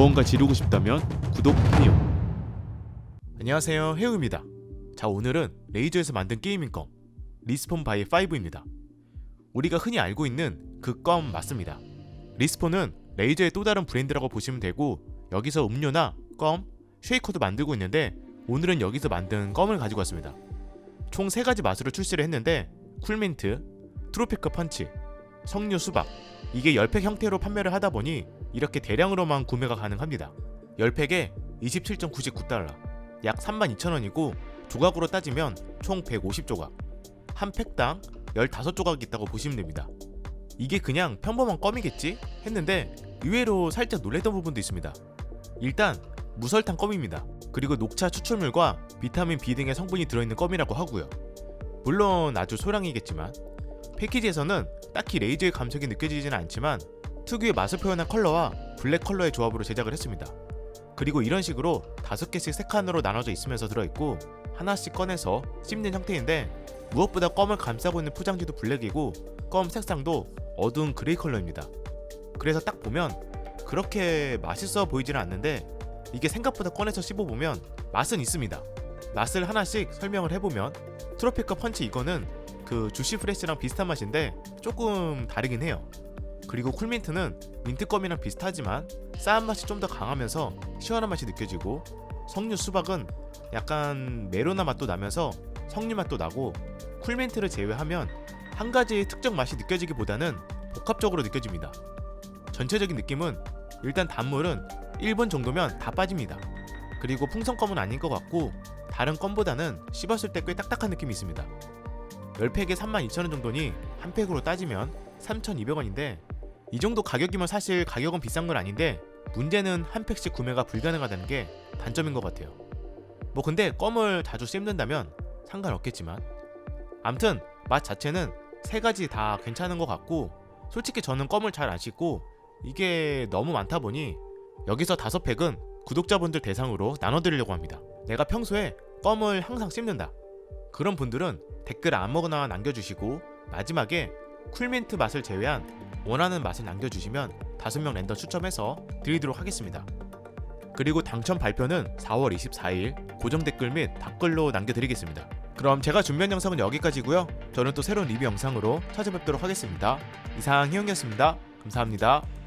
무언가 지르고 싶다면 구독 해요. 안녕하세요 해우입니다. 자 오늘은 레이저에서 만든 게이밍 껌 리스폰 바이 5입니다. 우리가 흔히 알고 있는 그 껌 맞습니다. 리스폰은 레이저의 또 다른 브랜드라고 보시면 되고 여기서 음료나 껌, 쉐이커도 만들고 있는데 오늘은 여기서 만든 껌을 가지고 왔습니다. 총세 가지 맛으로 출시를 했는데 쿨민트, 트로피크 펀치, 석류 수박 이게 10팩 형태로 판매를 하다 보니 이렇게 대량으로만 구매가 가능합니다. 10팩에 27.99달러, 약 32,000원이고 조각으로 따지면 총 150조각, 한 팩당 15조각 있다고 보시면 됩니다. 이게 그냥 평범한 껌이겠지? 했는데 의외로 살짝 놀랬던 부분도 있습니다. 일단 무설탕 껌입니다. 그리고 녹차 추출물과 비타민 B 등의 성분이 들어있는 껌이라고 하고요. 물론 아주 소량이겠지만 패키지에서는 딱히 레이저의 감촉이 느껴지지는 않지만 특유의 맛을 표현한 컬러와 블랙 컬러의 조합으로 제작을 했습니다. 그리고 이런 식으로 다섯 개씩 세 칸으로 나눠져 있으면서 들어있고 하나씩 꺼내서 씹는 형태인데 무엇보다 껌을 감싸고 있는 포장지도 블랙이고 껌 색상도 어두운 그레이 컬러입니다. 그래서 딱 보면 그렇게 맛있어 보이지는 않는데 이게 생각보다 꺼내서 씹어보면 맛은 있습니다. 맛을 하나씩 설명을 해보면 트로피카 펀치 이거는 그 주시 프레시랑 비슷한 맛인데 조금 다르긴 해요. 그리고 쿨민트는 민트껌이랑 비슷하지만 싸한 맛이 좀 더 강하면서 시원한 맛이 느껴지고 석류 수박은 약간 메로나 맛도 나면서 석류 맛도 나고 쿨민트를 제외하면 한 가지 특정 맛이 느껴지기보다는 복합적으로 느껴집니다. 전체적인 느낌은 일단 단물은 1번 정도면 다 빠집니다. 그리고 풍선껌은 아닌 것 같고 다른 껌보다는 씹었을 때 꽤 딱딱한 느낌이 있습니다. 10팩에 32,000원 정도니 한 팩으로 따지면 3,200원인데 이 정도 가격이면 사실 가격은 비싼 건 아닌데 문제는 한 팩씩 구매가 불가능하다는 게 단점인 것 같아요. 뭐 근데 껌을 자주 씹는다면 상관없겠지만 암튼 맛 자체는 세 가지 다 괜찮은 것 같고 솔직히 저는 껌을 잘 안 씹고 이게 너무 많다 보니 여기서 다섯 팩은 구독자분들 대상으로 나눠드리려고 합니다. 내가 평소에 껌을 항상 씹는다. 그런 분들은 댓글 아무거나 남겨주시고 마지막에 쿨민트 맛을 제외한 원하는 맛을 남겨주시면 다섯 명 랜덤 추첨해서 드리도록 하겠습니다. 그리고 당첨 발표는 4월 24일 고정 댓글 및 답글로 남겨드리겠습니다. 그럼 제가 준비한 영상은 여기까지고요. 저는 또 새로운 리뷰 영상으로 찾아뵙도록 하겠습니다. 이상 희영이었습니다. 감사합니다.